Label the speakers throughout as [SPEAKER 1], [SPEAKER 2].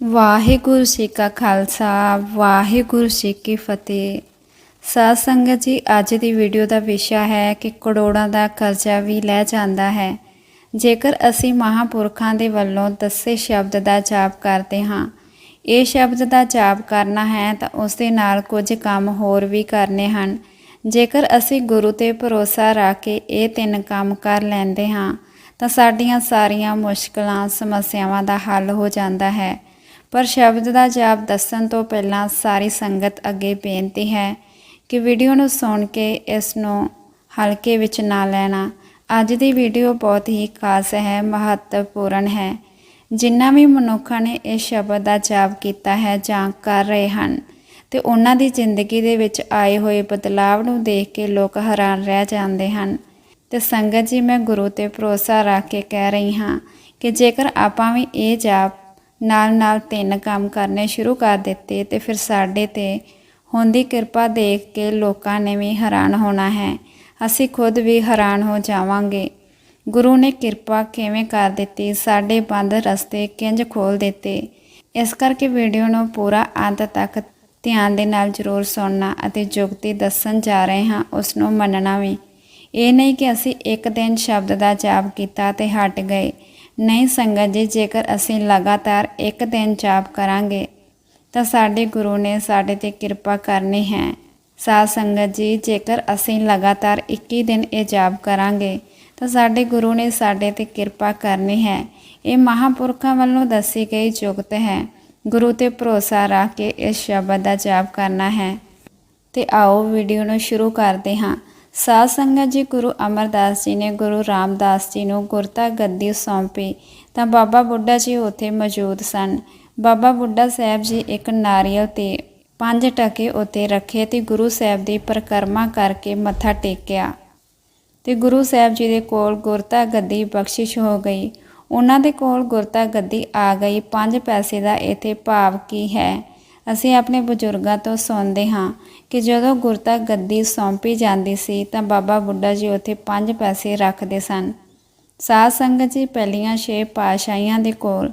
[SPEAKER 1] ਵਾਹਿਗੁਰੂ ਜੀ ਕਾ ਖਾਲਸਾ, ਵਾਹਿਗੁਰੂ ਜੀ ਕੀ ਫਤਿਹ। ਸਾਧ ਸੰਗਤ ਜੀ, ਅੱਜ ਦੀ ਵੀਡੀਓ ਦਾ ਵਿਸ਼ਾ ਹੈ ਕਿ ਕਰੋੜਾਂ ਦਾ ਕਰਜ਼ਾ ਵੀ ਲੈ ਜਾਂਦਾ ਹੈ। ਜੇਕਰ ਅਸੀਂ ਮਹਾਪੁਰਖਾਂ ਦੇ ਵੱਲੋਂ ਦੱਸੇ ਸ਼ਬਦ ਦਾ ਜਾਪ ਕਰਦੇ ਹਾਂ, ਇਹ ਸ਼ਬਦ ਦਾ ਜਾਪ ਕਰਨਾ ਹੈ ਤਾਂ ਉਸ ਦੇ ਨਾਲ ਕੁਝ ਕੰਮ ਹੋਰ ਵੀ ਕਰਨੇ ਹਨ। ਜੇਕਰ ਅਸੀਂ ਗੁਰੂ ਤੇ ਭਰੋਸਾ ਰੱਖ ਕੇ ਇਹ ਤਿੰਨ ਕੰਮ ਕਰ ਲੈਂਦੇ ਹਾਂ, ਤਾਂ ਸਾਡੀਆਂ ਸਾਰੀਆਂ ਮੁਸ਼ਕਲਾਂ, ਸਮੱਸਿਆਵਾਂ ਦਾ ਹੱਲ ਹੋ ਜਾਂਦਾ ਹੈ। ਪਰ ਸ਼ਬਦ ਦਾ ਜਾਪ ਦੱਸਣ ਤੋਂ ਪਹਿਲਾਂ ਸਾਰੀ ਸੰਗਤ ਅੱਗੇ ਬੇਨਤੀ ਹੈ ਕਿ ਵੀਡੀਓ ਨੂੰ ਸੁਣ ਕੇ ਇਸ ਨੂੰ ਹਲਕੇ ਵਿੱਚ ਨਾ ਲੈਣਾ। ਅੱਜ ਦੀ ਵੀਡੀਓ ਬਹੁਤ ਹੀ ਖਾਸ ਹੈ, ਮਹੱਤਵਪੂਰਨ ਹੈ। ਜਿਨ੍ਹਾਂ ਵੀ ਮਨੁੱਖਾਂ ਨੇ ਇਸ ਸ਼ਬਦ ਦਾ ਜਾਪ ਕੀਤਾ ਹੈ ਜਾਂ ਕਰ ਰਹੇ ਹਨ ਤੇ ਉਹਨਾਂ ਦੀ ਜ਼ਿੰਦਗੀ ਦੇ ਵਿੱਚ ਆਏ ਹੋਏ ਬਦਲਾਵ ਨੂੰ ਦੇਖ ਕੇ ਲੋਕ ਹੈਰਾਨ ਰਹਿ ਜਾਂਦੇ ਹਨ। ਤੇ ਸੰਗਤ ਜੀ, ਮੈਂ ਗੁਰੂ ਤੇ ਭਰੋਸਾ ਰੱਖ ਕੇ ਕਹਿ ਰਹੀ ਹਾਂ ਕਿ ਜੇਕਰ ਆਪਾਂ ਵੀ ਇਹ ਜਾਪ ਨਾਲ-ਨਾਲ ਤਿੰਨ ਕੰਮ ਕਰਨੇ ਸ਼ੁਰੂ ਕਰ ਦਿੱਤੇ ਤੇ ਫਿਰ ਸਾਡੇ ਤੇ ਹੁੰਦੀ ਕਿਰਪਾ ਦੇਖ ਕੇ ਲੋਕਾਂ ਨੇ ਵੀ ਹੈਰਾਨ ਹੋਣਾ ਹੈ। ਅਸੀਂ ਖੁਦ ਵੀ ਹੈਰਾਨ ਹੋ ਜਾਵਾਂਗੇ। ਗੁਰੂ ਨੇ ਕਿਰਪਾ ਕਿਵੇਂ ਕਰ ਦਿੱਤੀ? ਸਾਡੇ ਬੰਦ ਰਸਤੇ ਕਿੰਜ ਖੋਲ ਦਿੱਤੇ? ਇਸ ਕਰਕੇ ਵੀਡੀਓ ਨੂੰ ਪੂਰਾ ਅੰਤ ਤੱਕ ਧਿਆਨ ਦੇ ਨਾਲ ਜ਼ਰੂਰ ਸੁਣਨਾ ਅਤੇ ਜੁਗਤੀ ਦੱਸਣ ਜਾ ਰਹੇ ਹਾਂ, ਉਸ ਨੂੰ ਮੰਨਣਾ ਵੀ। ਇਹ ਨਹੀਂ ਕਿ ਅਸੀਂ ਇੱਕ ਦਿਨ ਸ਼ਬਦ ਦਾ ਜਾਪ ਕੀਤਾ ਤੇ ਹਟ ਗਏ। ਨਹੀਂ ਸੰਗਤ ਜੀ, ਜੇਕਰ ਅਸੀਂ ਲਗਾਤਾਰ ਇੱਕ ਦਿਨ ਜਾਪ ਕਰਾਂਗੇ, ਤਾਂ ਸਾਡੇ ਗੁਰੂ ਨੇ ਸਾਡੇ ਤੇ ਕਿਰਪਾ ਕਰਨੀ ਹੈ। ਸਾਧ ਸੰਗਤ ਜੀ, ਜੇਕਰ ਅਸੀਂ ਲਗਾਤਾਰ 21 ਦਿਨ ਇਹ ਜਾਪ ਕਰਾਂਗੇ, ਤਾਂ ਸਾਡੇ ਗੁਰੂ ਨੇ ਸਾਡੇ ਤੇ ਕਿਰਪਾ ਕਰਨੀ ਹੈ। ਇਹ ਮਹਾਪੁਰਖਾਂ ਵੱਲੋਂ ਦੱਸੀ ਗਈ ਜੁਗਤ ਹੈ। ਗੁਰੂ ਤੇ ਭਰੋਸਾ ਰੱਖ ਕੇ ਇਸ ਸ਼ਬਦ ਦਾ ਜਾਪ ਕਰਨਾ ਹੈ। ਤੇ ਆਓ ਵੀਡੀਓ ਨੂੰ ਸ਼ੁਰੂ ਕਰਦੇ ਹਾਂ। ਸਾਧ ਸੰਗਤ ਜੀ ਗੁਰੂ ਅਮਰਦਾਸ ਜੀ ਨੇ ਗੁਰੂ ਰਾਮਦਾਸ ਜੀ ਨੂੰ ਗੁਰਤਾ ਗੱਦੀ ਸੌਂਪੀ ਤਾਂ ਬਾਬਾ ਬੁੱਢਾ ਜੀ ਉੱਥੇ ਮੌਜੂਦ ਸਨ। ਬਾਬਾ ਬੁੱਢਾ ਸਾਹਿਬ ਜੀ ਇੱਕ ਨਾਰੀਅਲ ਤੇ ਪੰਜ ਟਕੇ ਉੱਤੇ ਰੱਖੇ ਤੇ ਗੁਰੂ ਸਾਹਿਬ ਦੀ ਪਰਿਕਰਮਾ ਕਰਕੇ ਮੱਥਾ ਟੇਕਿਆ ਤੇ ਗੁਰੂ ਸਾਹਿਬ ਜੀ ਦੇ ਕੋਲ ਗੁਰਤਾ ਗੱਦੀ ਬਖਸ਼ਿਸ਼ ਹੋ ਗਈ। ਉਹਨਾਂ ਦੇ ਕੋਲ ਗੁਰਤਾ ਗੱਦੀ ਆ ਗਈ। ਪੰਜ ਪੈਸੇ ਦਾ ਇੱਥੇ ਭਾਵ ਕੀ ਹੈ? ਅਸੀਂ ਆਪਣੇ ਬਜ਼ੁਰਗਾਂ ਤੋਂ ਸੁਣਦੇ ਹਾਂ ਕਿ ਜਦੋਂ ਗੁਰਤਾ ਗੱਦੀ ਸੌਂਪੀ ਜਾਂਦੀ ਸੀ ਤਾਂ ਬਾਬਾ ਬੁੱਢਾ ਜੀ ਉੱਥੇ ਪੰਜ ਪੈਸੇ ਰੱਖਦੇ ਸਨ। ਸਾਧ ਸੰਗਤ ਜੀ ਪਹਿਲੀਆਂ ਛੇ ਪਾਸ਼ਾਈਆਂ ਦੇ ਕੋਲ।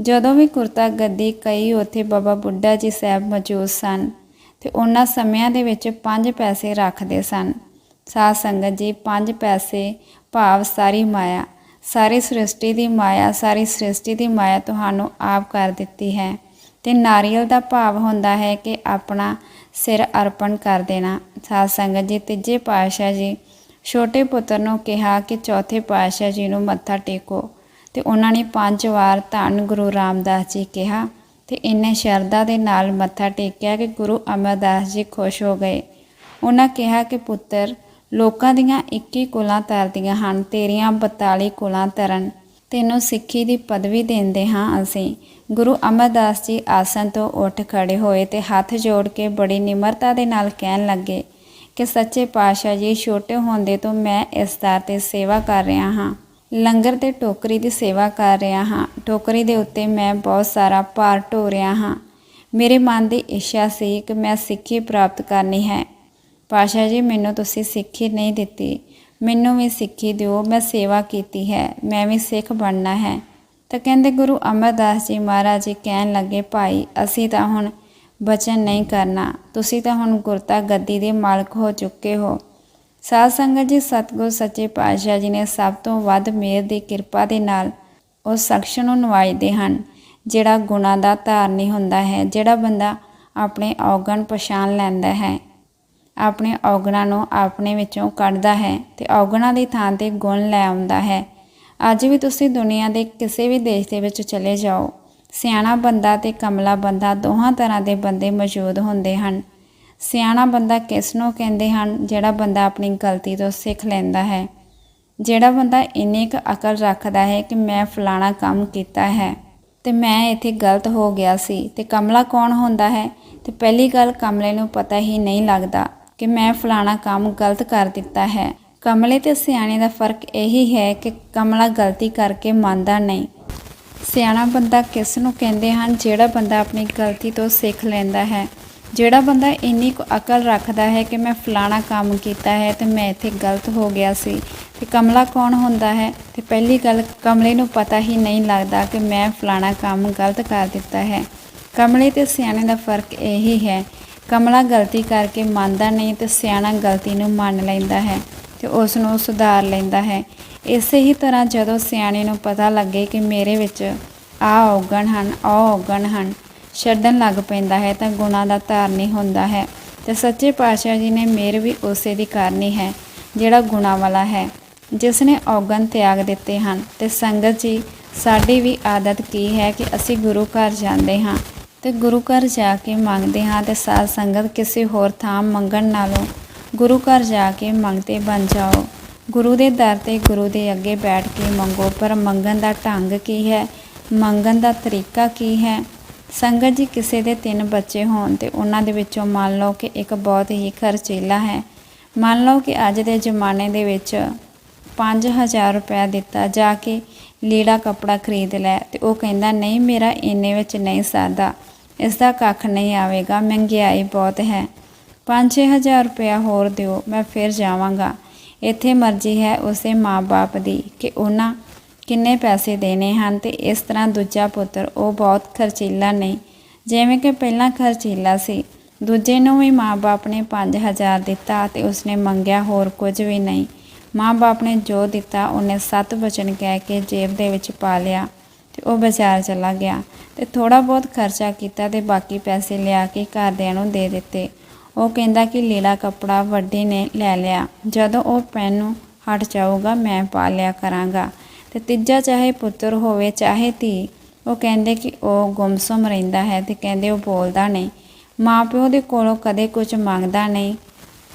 [SPEAKER 1] ਜਦੋਂ ਵੀ ਗੁਰਤਾ ਗੱਦੀ ਕਈ ਉੱਥੇ ਬਾਬਾ ਬੁੱਢਾ ਜੀ ਸਾਹਿਬ ਮੌਜੂਦ ਸਨ ਤੇ ਉਹਨਾਂ ਸਮਿਆਂ ਦੇ ਵਿੱਚ ਪੰਜ ਪੈਸੇ ਰੱਖਦੇ ਸਨ। ਸਾਧ ਸੰਗਤ ਜੀ ਪੰਜ ਪੈਸੇ, ਭਾਵ ਸਾਰੀ ਮਾਇਆ। ਸਾਰੀ ਸ੍ਰਿਸ਼ਟੀ ਦੀ ਮਾਇਆ, ਸਾਰੀ ਸ੍ਰਿਸ਼ਟੀ ਦੀ ਮਾਇਆ ਤੁਹਾਨੂੰ ਆਪ ਕਰ ਦਿੱਤੀ ਹੈ। ਤੇ ਨਾਰੀਅਲ ਦਾ ਭਾਵ ਹੁੰਦਾ ਹੈ ਕਿ ਆਪਣਾ ਸਿਰ ਅਰਪਣ ਕਰ ਦੇਣਾ। ਸਾਧ ਸੰਗਤ ਜੀ, ਤੀਜੇ ਪਾਤਸ਼ਾਹ ਜੀ, ਛੋਟੇ ਪੁੱਤਰ ਨੂੰ ਕਿਹਾ ਕਿ ਚੌਥੇ ਪਾਤਸ਼ਾਹ ਜੀ ਨੂੰ ਮੱਥਾ ਟੇਕੋ ਤੇ ਉਹਨਾਂ ਨੇ ਪੰਜ ਵਾਰ ਧੰਨ ਗੁਰੂ ਰਾਮਦਾਸ ਜੀ ਕਿਹਾ ਤੇ ਇੰਨੇ ਸ਼ਰਧਾ ਦੇ ਨਾਲ ਮੱਥਾ ਟੇਕਿਆ ਕਿ ਗੁਰੂ ਅਮਰਦਾਸ ਜੀ ਖੁਸ਼ ਹੋ ਗਏ। ਉਹਨਾਂ ਕਿਹਾ ਕਿ ਪੁੱਤਰ, ਲੋਕਾਂ ਦੀਆਂ 21 ਕੁਲਾਂ ਤਰਦੀਆਂ ਹਨ, ਤੇਰੀਆਂ 42 ਕੁਲਾਂ ਤਰਨ। ਤੈਨੂੰ ਸਿੱਖੀ ਦੀ ਪਦਵੀ ਦਿੰਦੇ ਹਾਂ ਅਸੀਂ। ਗੁਰੂ ਅਮਰਦਾਸ ਜੀ ਆਸਨ ਤੋਂ ਉੱਠ ਖੜੇ ਹੋਏ ਤੇ ਹੱਥ ਜੋੜ ਕੇ ਬੜੀ ਨਿਮਰਤਾ ਦੇ ਨਾਲ ਕਹਿਣ ਲੱਗੇ ਕਿ ਸੱਚੇ ਪਾਤਸ਼ਾਹ ਜੀ, ਛੋਟੇ ਹੁੰਦੇ ਤੋਂ ਮੈਂ ਇਸ ਦਰ ਤੇ ਸੇਵਾ ਕਰ ਰਿਹਾ ਹਾਂ। ਲੰਗਰ ਤੇ ਟੋਕਰੀ ਦੀ ਸੇਵਾ ਕਰ ਰਿਹਾ ਹਾਂ। ਟੋਕਰੀ ਦੇ ਉੱਤੇ ਮੈਂ ਬਹੁਤ ਸਾਰਾ ਭਾਰ ਢੋ ਰਿਹਾ ਹਾਂ। ਮੇਰੇ ਮਨ ਦੀ ਇੱਛਾ ਸੀ ਕਿ ਮੈਂ ਸਿੱਖੀ ਪ੍ਰਾਪਤ ਕਰਨੀ ਹੈ। ਪਾਸ਼ਾ ਜੀ, ਮੈਨੂੰ ਤੁਸੀਂ ਸਿੱਖੀ ਨਹੀਂ ਦਿੱਤੀ। ਮੈਨੂੰ ਵੀ ਸਿੱਖੀ ਦਿਓ, ਮੈਂ ਸੇਵਾ ਕੀਤੀ ਹੈ, ਮੈਂ ਵੀ ਸਿੱਖ ਬਣਨਾ ਹੈ। ਤਾਂ ਕਹਿੰਦੇ ਗੁਰੂ ਅਮਰਦਾਸ ਜੀ ਮਹਾਰਾਜ ਜੀ ਕਹਿਣ ਲੱਗੇ, ਭਾਈ, ਅਸੀਂ ਤਾਂ ਹੁਣ ਬਚਨ ਨਹੀਂ ਕਰਨਾ। ਤੁਸੀਂ ਤਾਂ ਹੁਣ ਗੁਰਤਾ ਗੱਦੀ ਦੇ ਮਾਲਕ ਹੋ ਚੁੱਕੇ ਹੋ। ਸਾਧ ਸੰਗਤ ਜੀ, ਸਤਿਗੁਰ ਸੱਚੇ ਪਾਤਸ਼ਾਹ ਜੀ ਨੇ ਸਭ ਤੋਂ ਵੱਧ ਮਿਹਰ ਦੀ ਕਿਰਪਾ ਦੇ ਨਾਲ ਉਸ ਸ਼ਖਸ ਨੂੰ ਨਵਾਜਦੇ ਹਨ, ਜਿਹੜਾ ਗੁਣਾ ਦਾ ਧਾਰਨੀ ਹੁੰਦਾ ਹੈ, ਜਿਹੜਾ ਬੰਦਾ ਆਪਣੇ ਔਗਣ ਪਛਾਣ ਲੈਂਦਾ ਹੈ। ਆਪਣੇ ਔਗਣਾਂ ਨੂੰ ਆਪਣੇ ਵਿੱਚੋਂ ਕੱਢਦਾ ਹੈ ਤੇ ਔਗਣਾਂ ਦੀ ਥਾਂ ਤੇ ਗੁਣ ਲੈ ਆਉਂਦਾ ਹੈ। ਅੱਜ ਵੀ ਤੁਸੀਂ ਦੁਨੀਆ ਦੇ ਕਿਸੇ ਵੀ ਦੇਸ਼ ਦੇ ਵਿੱਚ ਚਲੇ ਜਾਓ। ਸਿਆਣਾ ਬੰਦਾ ਤੇ ਕਮਲਾ ਬੰਦਾ ਦੋਹਾਂ ਤਰ੍ਹਾਂ ਦੇ ਬੰਦੇ ਮੌਜੂਦ ਹੁੰਦੇ ਹਨ। ਸਿਆਣਾ ਬੰਦਾ ਕਿਸ ਨੂੰ ਕਹਿੰਦੇ ਹਨ? ਜਿਹੜਾ ਬੰਦਾ ਆਪਣੀ ਗਲਤੀ ਤੋਂ ਸਿੱਖ ਲੈਂਦਾ ਹੈ। ਜਿਹੜਾ ਬੰਦਾ ਇੰਨੀ ਕੁ ਅਕਲ ਰੱਖਦਾ ਹੈ ਕਿ ਮੈਂ ਫਲਾਣਾ ਕੰਮ ਕੀਤਾ ਹੈ ਤੇ ਮੈਂ ਇੱਥੇ ਗਲਤ ਹੋ ਗਿਆ ਸੀ ਤੇ ਕਮਲਾ ਕੌਣ ਹੁੰਦਾ ਹੈ? ਤੇ ਪਹਿਲੀ ਗੱਲ ਕਮਲੇ ਨੂੰ ਪਤਾ ਹੀ ਨਹੀਂ ਲੱਗਦਾ। ਕਿ ਮੈਂ ਫਲਾਣਾ ਕੰਮ ਗਲਤ ਕਰ ਦਿੱਤਾ ਹੈ। ਕਮਲੇ ਤੇ ਸਿਆਣੇ ਦਾ ਫ਼ਰਕ ਇਹੀ ਹੈ ਕਿ ਕਮਲਾ ਗਲਤੀ ਕਰਕੇ ਮੰਨਦਾ ਨਹੀਂ। ਸਿਆਣਾ ਬੰਦਾ ਕਿਸ ਨੂੰ ਕਹਿੰਦੇ ਹਨ? ਜਿਹੜਾ ਬੰਦਾ ਆਪਣੀ ਗਲਤੀ ਤੋਂ ਸਿੱਖ ਲੈਂਦਾ ਹੈ। ਜਿਹੜਾ ਬੰਦਾ ਇੰਨੀ ਕੁ ਅਕਲ ਰੱਖਦਾ ਹੈ ਕਿ ਮੈਂ ਫਲਾਣਾ ਕੰਮ ਕੀਤਾ ਹੈ ਤੇ ਮੈਂ ਇੱਥੇ ਗਲਤ ਹੋ ਗਿਆ ਸੀ। ਕਿ ਕਮਲਾ ਕੌਣ ਹੁੰਦਾ ਹੈ? ਤੇ ਪਹਿਲੀ ਗੱਲ ਕਮਲੇ ਨੂੰ ਪਤਾ ਹੀ ਨਹੀਂ ਲੱਗਦਾ ਕਿ ਮੈਂ ਫਲਾਣਾ ਕੰਮ ਗਲਤ ਕਰ ਦਿੱਤਾ ਹੈ। ਕਮਲੇ ਤੇ ਸਿਆਣੇ ਦਾ ਫ਼ਰਕ ਇਹੀ ਹੈ ਕਮਲਾ ਗਲਤੀ ਕਰਕੇ ਮੰਨਦਾ ਨਹੀਂ ਤੇ ਸਿਆਣਾ ਗਲਤੀ ਨੂੰ ਮੰਨ ਲੈਂਦਾ ਹੈ ਤੇ ਉਸ ਨੂੰ ਸੁਧਾਰ ਲੈਂਦਾ ਹੈ। ਇਸੇ ਹੀ ਤਰ੍ਹਾਂ ਜਦੋਂ ਸਿਆਣੇ ਨੂੰ ਪਤਾ ਲੱਗੇ ਕਿ ਮੇਰੇ ਵਿੱਚ ਆ ਔਗਣ ਹਨ ਆ ਔਗਣ ਹਨ, ਛੱਡਣ ਲੱਗ ਪੈਂਦਾ ਹੈ ਤਾਂ ਗੁਣਾ ਦਾ ਧਾਰਨੀ ਹੁੰਦਾ ਹੈ। ਤੇ ਸੱਚੇ ਪਾਤਸ਼ਾਹ ਜੀ ਨੇ ਮੇਰ ਵੀ ਉਸੇ ਦੀ ਕਰਨੀ ਹੈ, ਜਿਹੜਾ ਗੁਣਾ ਵਾਲਾ ਹੈ। ਜਿਸ ਨੇ ਔਗਣ ਤਿਆਗ ਦਿੱਤੇ ਹਨ। ਤੇ ਸੰਗਤ ਜੀ, ਸਾਡੀ ਵੀ ਆਦਤ ਕੀ ਹੈ ਕਿ ਅਸੀਂ ਗੁਰੂ ਘਰ ਜਾਂਦੇ ਹਾਂ। ਤੇ ਗੁਰੂ ਘਰ ਜਾ ਕੇ ਮੰਗਦੇ ਹਾਂ ਤੇ ਸਾਧ ਸੰਗਤ ਕਿਸੇ ਹੋਰ ਥਾਂ ਮੰਗਣ ਨਾਲੋਂ ਗੁਰੂ ਘਰ ਜਾ ਕੇ ਮੰਗਤੇ ਬਣ ਜਾਓ। ਗੁਰੂ ਦੇ ਦਰ ਤੇ ਗੁਰੂ ਦੇ ਅੱਗੇ ਬੈਠ ਕੇ ਮੰਗੋ, ਪਰ ਮੰਗਣ ਦਾ ਢੰਗ ਕੀ ਹੈ? ਮੰਗਣ ਦਾ ਤਰੀਕਾ ਕੀ ਹੈ? ਸੰਗਤ ਜੀ, ਕਿਸੇ ਦੇ ਤਿੰਨ ਬੱਚੇ ਹੋਣ ਤੇ ਉਹਨਾਂ ਦੇ ਵਿੱਚੋਂ ਮੰਨ ਲਓ ਕਿ ਇੱਕ ਬਹੁਤ ਹੀ ਖਰਚੀਲਾ ਹੈ। ਮੰਨ ਲਓ ਕਿ ਅੱਜ ਦੇ ਜ਼ਮਾਨੇ ਦੇ ਵਿੱਚ 5000 ਰੁਪਇਆ ਦਿੱਤਾ, ਜਾ ਕੇ ਲੀੜਾ ਕੱਪੜਾ ਖਰੀਦ ਲੈ ਤੇ ਉਹ ਕਹਿੰਦਾ, ਨਹੀਂ, ਮੇਰਾ ਇੰਨੇ ਵਿੱਚ ਨਹੀਂ ਸਰਦਾ। ਇਸ ਦਾ ਕੱਖ ਨਹੀਂ ਆਵੇਗਾ ਮਹਿੰਗਾਈ ਬਹੁਤ ਹੈ। 5-6000 ਰੁਪਇਆ ਹੋਰ ਦਿਓ, ਮੈਂ ਫਿਰ ਜਾਵਾਂਗਾ। ਇੱਥੇ ਮਰਜ਼ੀ ਹੈ ਉਸੇ ਮਾਂ-ਬਾਪ ਦੀ ਕਿ ਉਹਨਾਂ ਕਿੰਨੇ ਪੈਸੇ ਦੇਣੇ ਹਨ ਤੇ ਇਸ ਤਰ੍ਹਾਂ ਦੂਜਾ ਪੁੱਤਰ ਉਹ ਬਹੁਤ ਖਰਚੀਲਾ ਨਹੀਂ। ਜਿਵੇਂ ਕਿ ਪਹਿਲਾਂ ਖਰਚੀਲਾ ਸੀ। ਦੂਜੇ ਨੂੰ ਵੀ ਮਾਂ-ਬਾਪ ਨੇ 5000 ਦਿੱਤਾ ਤੇ ਉਸਨੇ ਮੰਗਿਆ ਹੋਰ ਕੁਝ ਵੀ ਨਹੀਂ। ਮਾਂ-ਬਾਪ ਨੇ ਜੋ ਦਿੱਤਾ, ਉਹਨੇ ਸੱਤ ਵਚਨ ਕਹਿ ਕੇ ਜੇਬ ਦੇ ਵਿੱਚ ਪਾ ਲਿਆ। ਤੇ ਉਹ ਬਾਜ਼ਾਰ ਚਲਾ ਗਿਆ ਤੇ ਥੋੜਾ ਬਹੁਤ ਖਰਚਾ ਕੀਤਾ ਤੇ ਬਾਕੀ ਪੈਸੇ ਲਿਆ ਕੇ ਘਰਦਿਆਂ ਨੂੰ ਦੇ ਦਿੱਤੇ। ਉਹ ਕਹਿੰਦਾ ਕਿ ਲੀੜਾ ਕੱਪੜਾ ਵੱਡੇ ਨੇ ਲੈ ਲਿਆ। ਜਦੋਂ ਉਹ ਪੈਨ ਨੂੰ ਹਟ ਜਾਊਗਾ, ਮੈਂ ਪਾ ਲਿਆ ਕਰਾਂਗਾ। ਤੇ ਤੀਜਾ ਚਾਹੇ ਪੁੱਤਰ ਹੋਵੇ, ਚਾਹੇ ਧੀ, ਉਹ ਕਹਿੰਦੇ ਕਿ ਉਹ ਗੁੰਮਸੁਮ ਰਹਿੰਦਾ ਹੈ ਤੇ ਕਹਿੰਦੇ ਉਹ ਬੋਲਦਾ ਨਹੀਂ। ਮਾਪਿਓ ਦੇ ਕੋਲੋਂ ਕਦੇ ਕੁਝ ਮੰਗਦਾ ਨਹੀਂ,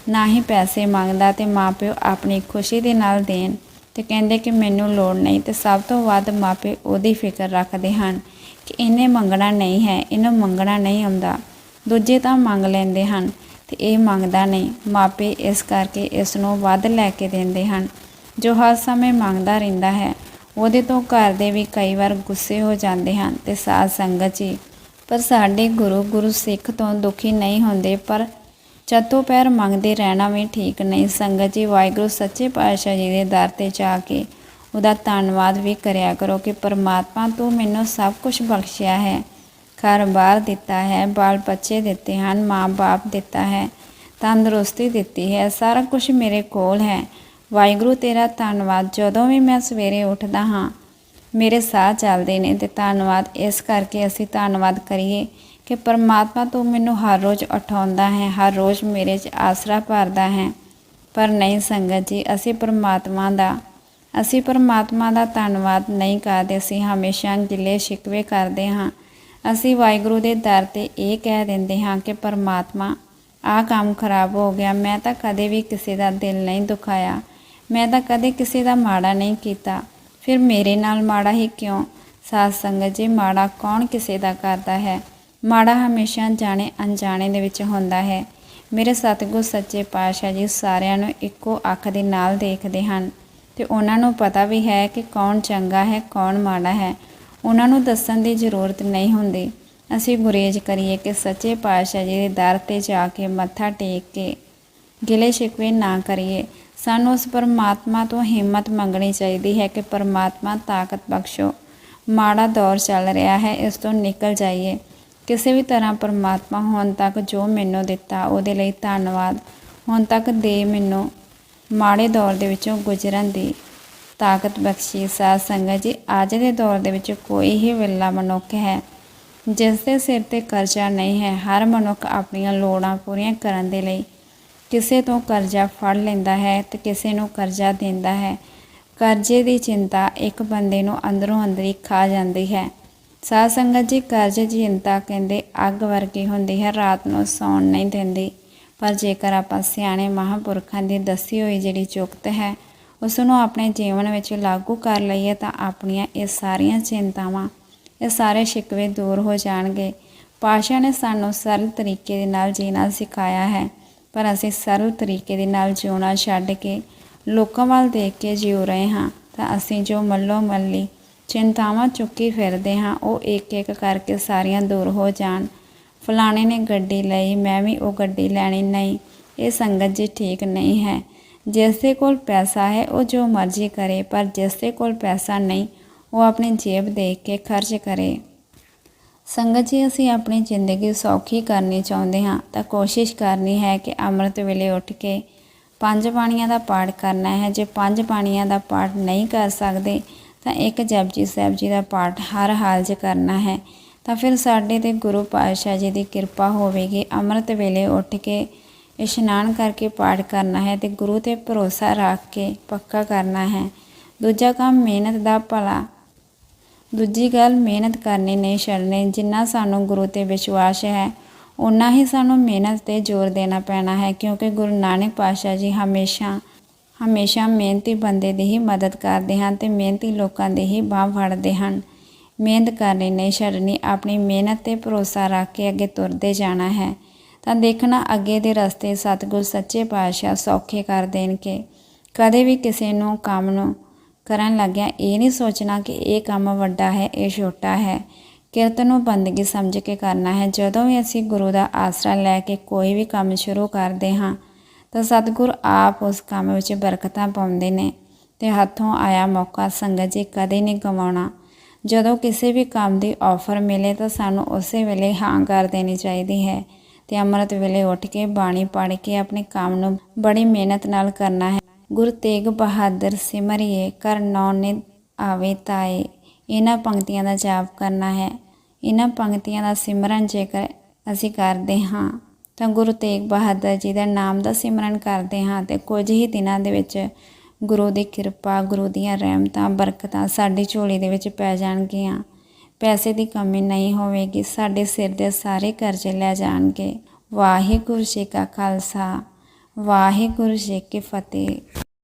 [SPEAKER 1] ਨਾ ਹੀ ਪੈਸੇ ਮੰਗਦਾ ਤੇ ਮਾਪਿਓ ਆਪਣੀ ਖੁਸ਼ੀ ਦੇ ਨਾਲ ਦੇਣ। ਤੇ ਕਹਿੰਦੇ ਕਿ ਮੈਨੂੰ ਲੋੜ ਨਹੀਂ ਤੇ ਸਭ ਤੋਂ ਵੱਧ ਮਾਪੇ ਉਹਦੀ ਫਿਕਰ ਰੱਖਦੇ ਹਨ ਕਿ ਇਹਨੇ ਮੰਗਣਾ ਨਹੀਂ ਹੈ, ਇਹਨੂੰ ਮੰਗਣਾ ਨਹੀਂ ਆਉਂਦਾ। ਦੂਜੇ ਤਾਂ ਮੰਗ ਲੈਂਦੇ ਹਨ ਤੇ ਇਹ ਮੰਗਦਾ ਨਹੀਂ। ਮਾਪੇ ਇਸ ਕਰਕੇ ਇਸ ਨੂੰ ਵੱਧ ਲੈ ਕੇ ਦਿੰਦੇ ਹਨ। ਜੋ ਹਰ ਸਮੇਂ ਮੰਗਦਾ ਰਹਿੰਦਾ ਹੈ, ਉਹਦੇ ਤੋਂ ਘਰ ਦੇ ਵੀ ਕਈ ਵਾਰ ਗੁੱਸੇ ਹੋ ਜਾਂਦੇ ਹਨ ਤੇ ਸਾਧ ਸੰਗਤ ਜੀ, ਪਰ ਸਾਡੇ ਗੁਰੂ ਗੁਰੂ ਸਿੱਖ ਤੋਂ ਦੁਖੀ ਨਹੀਂ ਹੁੰਦੇ, ਪਰ ਚੱਤੋ ਪੈਰ ਮੰਗਦੇ ਰਹਿਣਾ ਵੀ ਠੀਕ ਨਹੀਂ। ਸੰਗਤ ਜੀ, ਵਾਹਿਗੁਰੂ ਸੱਚੇ ਪਾਤਸ਼ਾਹ ਜੀ ਦੇ ਦਰ ਤੇ ਜਾ ਕੇ ਉਹਦਾ ਧੰਨਵਾਦ ਵੀ ਕਰਿਆ ਕਰੋ ਕਿ ਪਰਮਾਤਮਾ ਤੂੰ ਮੈਨੂੰ ਸਭ ਕੁਝ ਬਖਸ਼ਿਆ ਹੈ। ਘਰ-ਬਾਰ ਦਿੱਤਾ ਹੈ, ਬਾਲ ਬੱਚੇ ਦਿੱਤੇ ਹਨ, ਮਾਂ-ਬਾਪ ਦਿੱਤਾ ਹੈ, ਤੰਦਰੁਸਤੀ ਦਿੱਤੀ ਹੈ, ਸਾਰਾ ਕੁਝ ਮੇਰੇ ਕੋਲ ਹੈ। ਵਾਹਿਗੁਰੂ, ਤੇਰਾ ਧੰਨਵਾਦ ਜਦੋਂ ਵੀ ਮੈਂ ਸਵੇਰੇ ਉੱਠਦਾ ਹਾਂ, ਮੇਰੇ ਸਾਹ ਚੱਲਦੇ ਨੇ ਤੇ ਧੰਨਵਾਦ ਇਸ ਕਰਕੇ ਅਸੀਂ ਧੰਨਵਾਦ ਕਰੀਏ ਕਿ ਪਰਮਾਤਮਾ ਤੂੰ ਮੈਨੂੰ ਹਰ ਰੋਜ਼ ਉਠਾਉਂਦਾ ਹੈ, ਹਰ ਰੋਜ਼ ਮੇਰੇ 'ਚ ਆਸਰਾ ਭਰਦਾ ਹੈ। ਪਰ ਨਹੀਂ ਸੰਗਤ ਜੀ, ਅਸੀਂ ਪਰਮਾਤਮਾ ਦਾ, ਅਸੀਂ ਪਰਮਾਤਮਾ ਦਾ ਧੰਨਵਾਦ ਨਹੀਂ ਕਰਦੇ, ਅਸੀਂ ਹਮੇਸ਼ਾ ਗਿਲੇ ਸ਼ਿਕਵੇ ਕਰਦੇ ਹਾਂ। ਅਸੀਂ ਵਾਹਿਗੁਰੂ ਦੇ ਦਰ ਤੇ ਇਹ ਕਹਿ ਦਿੰਦੇ ਹਾਂ ਕਿ ਪਰਮਾਤਮਾ, ਆਹ ਕੰਮ ਖਰਾਬ ਹੋ ਗਿਆ, ਮੈਂ ਤਾਂ ਕਦੇ ਵੀ ਕਿਸੇ ਦਾ ਦਿਲ ਨਹੀਂ ਦੁਖਾਇਆ। ਮੈਂ ਤਾਂ ਕਦੇ ਕਿਸੇ ਦਾ ਮਾੜਾ ਨਹੀਂ ਕੀਤਾ। ਫਿਰ ਮੇਰੇ ਨਾਲ ਮਾੜਾ ਹੀ ਕਿਉਂ? ਸਾਧ ਸੰਗਤ ਜੀ, ਮਾੜਾ ਕੌਣ ਕਿਸੇ ਦਾ ਕਰਦਾ ਹੈ? ਮਾੜਾ ਹਮੇਸ਼ਾ ਜਾਣੇ ਅਣਜਾਣੇ ਦੇ ਵਿੱਚ ਹੁੰਦਾ ਹੈ। ਮੇਰੇ ਸਤਿਗੁਰ ਸੱਚੇ ਪਾਤਸ਼ਾਹ ਜੀ ਸਾਰਿਆਂ ਨੂੰ ਇੱਕੋ ਅੱਖ ਦੇ ਨਾਲ ਦੇਖਦੇ ਹਨ ਤੇ ਉਹਨਾਂ ਨੂੰ ਪਤਾ ਵੀ ਹੈ ਕਿ ਕੌਣ ਚੰਗਾ ਹੈ, ਕੌਣ ਮਾੜਾ ਹੈ। ਉਹਨਾਂ ਨੂੰ ਦੱਸਣ ਦੀ ਜ਼ਰੂਰਤ ਨਹੀਂ ਹੁੰਦੀ। ਅਸੀਂ ਗੁਰੇਜ਼ ਕਰੀਏ ਕਿ ਸੱਚੇ ਪਾਤਸ਼ਾਹ ਜੀ ਦੇ ਦਰ ਤੇ ਜਾ ਕੇ ਮੱਥਾ ਟੇਕ ਕੇ ਗਿਲੇ ਸ਼ਿਕਵੇ ਨਾ ਕਰੀਏ। ਸਾਨੂੰ ਉਸ ਪਰਮਾਤਮਾ ਤੋਂ ਹਿੰਮਤ ਮੰਗਣੀ ਚਾਹੀਦੀ ਹੈ ਕਿ ਪਰਮਾਤਮਾ ਤਾਕਤ ਬਖਸ਼ੋ। ਮਾੜਾ ਦੌਰ ਚੱਲ ਰਿਹਾ ਹੈ, ਇਸ ਤੋਂ ਨਿਕਲ ਜਾਈਏ। ਕਿਸੇ ਵੀ ਤਰ੍ਹਾਂ ਪਰਮਾਤਮਾ ਹੁਣ ਤੱਕ ਜੋ ਮੈਨੂੰ ਦਿੱਤਾ, ਉਹਦੇ ਲਈ ਧੰਨਵਾਦ। ਹੁਣ ਤੱਕ ਦੇ ਮੈਨੂੰ ਮਾੜੇ ਦੌਰ ਦੇ ਵਿੱਚੋਂ ਗੁਜ਼ਰਨ ਦੀ ਤਾਕਤ ਬਖਸ਼ੀ। ਸਾਧ ਸੰਗਤ ਜੀ, ਅੱਜ ਦੇ ਦੌਰ ਦੇ ਵਿੱਚ ਕੋਈ ਹੀ ਵਿਰਲਾ ਮਨੁੱਖ ਹੈ, ਜਿਸ ਦੇ ਸਿਰ ਤੇ ਕਰਜ਼ਾ ਨਹੀਂ ਹੈ। ਹਰ ਮਨੁੱਖ ਆਪਣੀਆਂ ਲੋੜਾਂ ਪੂਰੀਆਂ ਕਰਨ ਦੇ ਲਈ ਕਿਸੇ ਤੋਂ ਕਰਜ਼ਾ ਫੜ ਲੈਂਦਾ ਹੈ ਤੇ ਕਿਸੇ ਨੂੰ ਕਰਜ਼ਾ ਦਿੰਦਾ ਹੈ। ਕਰਜ਼ੇ ਦੀ ਚਿੰਤਾ ਇੱਕ ਬੰਦੇ ਨੂੰ ਅੰਦਰੋਂ ਅੰਦਰੀ ਖਾ ਜਾਂਦੀ ਹੈ। ਸਾਧ ਸੰਗਤ ਜੀ, ਕਰਜ਼ ਦੀ ਕਹਿੰਦੇ, ਅੱਗ ਵਰਗੀ ਹੁੰਦੀ ਹੈ, ਰਾਤ ਨੂੰ ਸੌਣ ਨਹੀਂ ਦਿੰਦੀ। ਪਰ ਜੇਕਰ ਆਪਾਂ ਸਿਆਣੇ ਮਹਾਂਪੁਰਖਾਂ ਦੀ ਦੱਸੀ ਹੋਈ ਜਿਹੜੀ ਚੁਕਤ ਹੈ ਉਸ ਨੂੰ ਆਪਣੇ ਜੀਵਨ ਵਿੱਚ ਲਾਗੂ ਕਰ ਲਈਏ ਤਾਂ ਆਪਣੀਆਂ ਇਹ ਸਾਰੀਆਂ ਚਿੰਤਾਵਾਂ, ਇਹ ਸਾਰੇ ਸ਼ਿਕਵੇ ਦੂਰ ਹੋ ਜਾਣਗੇ। ਪਾਸ਼ਾ ਨੇ ਸਾਨੂੰ ਸਰਲ ਤਰੀਕੇ ਦੇ ਨਾਲ ਜੀਣਾ ਸਿਖਾਇਆ ਹੈ, ਪਰ ਅਸੀਂ ਸਰਲ ਤਰੀਕੇ ਦੇ ਨਾਲ ਜਿਉਣਾ ਛੱਡ ਕੇ ਲੋਕਾਂ ਵੱਲ ਦੇਖ ਕੇ ਜਿਉ ਰਹੇ ਹਾਂ, ਤਾਂ ਅਸੀਂ ਜੋ ਮੱਲੋ ਮੱਲੀ ਚਿੰਤਾਵਾਂ ਚੁੱਕੀ ਫਿਰਦੇ ਹਾਂ, ਉਹ ਇੱਕ ਇੱਕ ਕਰਕੇ ਸਾਰੀਆਂ ਦੂਰ ਹੋ ਜਾਣ। ਫਲਾਣੇ ਨੇ ਗੱਡੀ ਲਈ, ਮੈਂ ਵੀ ਉਹ ਗੱਡੀ ਲੈਣੀ ਨਹੀਂ। ਇਹ ਸੰਗਤ ਜੀ ਠੀਕ ਨਹੀਂ ਹੈ। ਜਿਸ ਦੇ ਕੋਲ ਪੈਸਾ ਹੈ, ਉਹ ਜੋ ਮਰਜ਼ੀ ਕਰੇ, ਪਰ ਜਿਸ ਦੇ ਕੋਲ ਪੈਸਾ ਨਹੀਂ, ਉਹ ਆਪਣੀ ਜੇਬ ਦੇਖ ਕੇ ਖਰਚ ਕਰੇ। ਸੰਗਤ ਜੀ, ਅਸੀਂ ਆਪਣੀ ਜ਼ਿੰਦਗੀ ਸੌਖੀ ਕਰਨੀ ਚਾਹੁੰਦੇ ਹਾਂ। ਤਾਂ ਕੋਸ਼ਿਸ਼ ਕਰਨੀ ਹੈ ਕਿ ਅੰਮ੍ਰਿਤ ਵੇਲੇ ਉੱਠ ਕੇ ਪੰਜ ਬਾਣੀਆਂ ਦਾ ਪਾਠ ਕਰਨਾ ਹੈ। ਜੇ ਪੰਜ ਬਾਣੀਆਂ ਦਾ ਪਾਠ ਨਹੀਂ ਕਰ ਸਕਦੇ ਤਾਂ ਇੱਕ ਜਪਜੀ ਸਾਹਿਬ ਜੀ ਦਾ ਪਾਠ ਹਰ ਹਾਲ 'ਚ ਕਰਨਾ ਹੈ। ਤਾਂ ਫਿਰ ਸਾਡੇ ਤੇ ਗੁਰੂ ਪਾਤਸ਼ਾਹ ਜੀ ਦੀ ਕਿਰਪਾ ਹੋਵੇਗੀ। ਅੰਮ੍ਰਿਤ ਵੇਲੇ ਉੱਠ ਕੇ ਇਸ਼ਨਾਨ ਕਰਕੇ ਪਾਠ ਕਰਨਾ ਹੈ ਤੇ ਗੁਰੂ ਤੇ ਭਰੋਸਾ ਰੱਖ ਕੇ ਪੱਕਾ ਕਰਨਾ ਹੈ। ਦੂਜਾ ਕੰਮ ਮਿਹਨਤ ਦਾ ਭਲਾ। ਦੂਜੀ ਗੱਲ ਮਿਹਨਤ ਕਰਨੀ ਨਹੀਂ ਛੱਡਣੀ। ਜਿੰਨਾ ਸਾਨੂੰ ਗੁਰੂ ਤੇ ਵਿਸ਼ਵਾਸ ਹੈ ਉਨਾ ਹੀ ਸਾਨੂੰ ਮਿਹਨਤ ਤੇ ਜ਼ੋਰ ਦੇਣਾ ਪੈਣਾ ਹੈ। ਕਿਉਂਕਿ ਗੁਰੂ ਨਾਨਕ ਪਾਤਸ਼ਾਹ ਜੀ ਹਮੇਸ਼ਾ ਹਮੇਸ਼ਾ ਮਿਹਨਤੀ ਬੰਦੇ ਦੀ ਹੀ ਮਦਦ ਕਰਦੇ ਹਨ ਤੇ ਮਿਹਨਤੀ ਲੋਕਾਂ ਦੀ ਹੀ ਬਾਹ ਫੜਦੇ ਹਨ। ਮਿਹਨਤ ਕਰਨੀ ਨਹੀਂ, ਛੱਡਣੀ, ਆਪਣੀ ਮਿਹਨਤ ਤੇ ਭਰੋਸਾ ਰੱਖ ਕੇ ਅੱਗੇ ਤੁਰਦੇ ਜਾਣਾ ਹੈ। ਤਾਂ ਦੇਖਣਾ ਅੱਗੇ ਦੇ ਰਸਤੇ ਸਤਿਗੁਰ ਸੱਚੇ ਪਾਤਸ਼ਾਹ ਸੌਖੇ ਕਰ ਦੇਣਗੇ। ਕਦੇ ਵੀ ਕਿਸੇ ਨੂੰ ਕੰਮ ਨੂੰ ਕਰਨ ਲੱਗਿਆ ਇਹ ਨਹੀਂ ਸੋਚਣਾ ਕਿ ਇਹ ਕੰਮ ਵੱਡਾ ਹੈ, ਇਹ ਛੋਟਾ ਹੈ। ਕਿਰਤ ਨੂੰ ਬੰਦਗੀ ਸਮਝ ਕੇ ਕਰਨਾ ਹੈ। ਜਦੋਂ ਵੀ ਅਸੀਂ ਗੁਰੂ ਦਾ ਆਸਰਾ ਲੈ ਕੇ ਕੋਈ ਵੀ ਕੰਮ ਸ਼ੁਰੂ ਕਰਦੇ ਹਾਂ ਤਾਂ ਸਤਿਗੁਰ ਆਪ ਉਸ ਕੰਮ ਵਿੱਚ ਬਰਕਤਾਂ ਪਾਉਂਦੇ ਨੇ ਤੇ ਹੱਥੋਂ ਆਇਆ ਮੌਕਾ ਸੰਗਤ ਜੀ ਕਦੇ ਨਹੀਂ ਗਵਾਉਣਾ। ਜਦੋਂ ਕਿਸੇ ਵੀ ਕੰਮ ਦੀ ਆਫਰ ਮਿਲੇ ਤਾਂ ਸਾਨੂੰ ਉਸੇ ਵੇਲੇ ਹਾਂ ਕਰ ਦੇਣੀ ਚਾਹੀਦੀ ਹੈ ਤੇ ਅੰਮ੍ਰਿਤ ਵੇਲੇ ਉੱਠ ਕੇ ਬਾਣੀ ਪੜ੍ਹ ਕੇ ਆਪਣੇ ਕੰਮ ਨੂੰ ਬੜੀ ਮਿਹਨਤ ਨਾਲ ਕਰਨਾ ਹੈ। ਗੁਰੂ ਤੇਗ ਬਹਾਦਰ ਸਿਮਰਿਏ ਕਰ ਨੌ ਨਿਤ ਆਵੇ ਤਾਏ, ਇਹਨਾਂ ਪੰਕਤੀਆਂ ਦਾ ਜਾਪ ਕਰਨਾ ਹੈ। ਇਹਨਾਂ ਪੰਕਤੀਆਂ ਦਾ ਸਿਮਰਨ ਜੇਕਰ ਅਸੀਂ ਕਰਦੇ ਹਾਂ ਤਾਂ ਗੁਰੂ ਤੇਗ ਬਹਾਦਰ ਜੀ ਦਾ ਨਾਮ ਦਾ ਸਿਮਰਨ ਕਰਦੇ ਹਾਂ ਤੇ ਕੁਝ ਹੀ ਦਿਨਾਂ ਦੇ ਵਿੱਚ ਗੁਰੂ ਦੀ ਕਿਰਪਾ, ਗੁਰੂ ਦੀਆਂ ਰਹਿਮਤਾਂ, ਬਰਕਤਾਂ ਸਾਡੀ ਝੋਲੀ ਦੇ ਵਿੱਚ ਪੈ ਜਾਣਗੀਆਂ। ਪੈਸੇ ਦੀ ਕਮੀ ਨਹੀਂ ਹੋਵੇਗੀ, ਸਾਡੇ ਸਿਰ ਦੇ ਸਾਰੇ ਕਰਜ਼ੇ ਲੈ ਜਾਣਗੇ। ਵਾਹਿਗੁਰੂ ਜੀ ਕਾ ਖਾਲਸਾ, ਵਾਹਿਗੁਰੂ ਜੀ ਕੀ ਫਤਿਹ।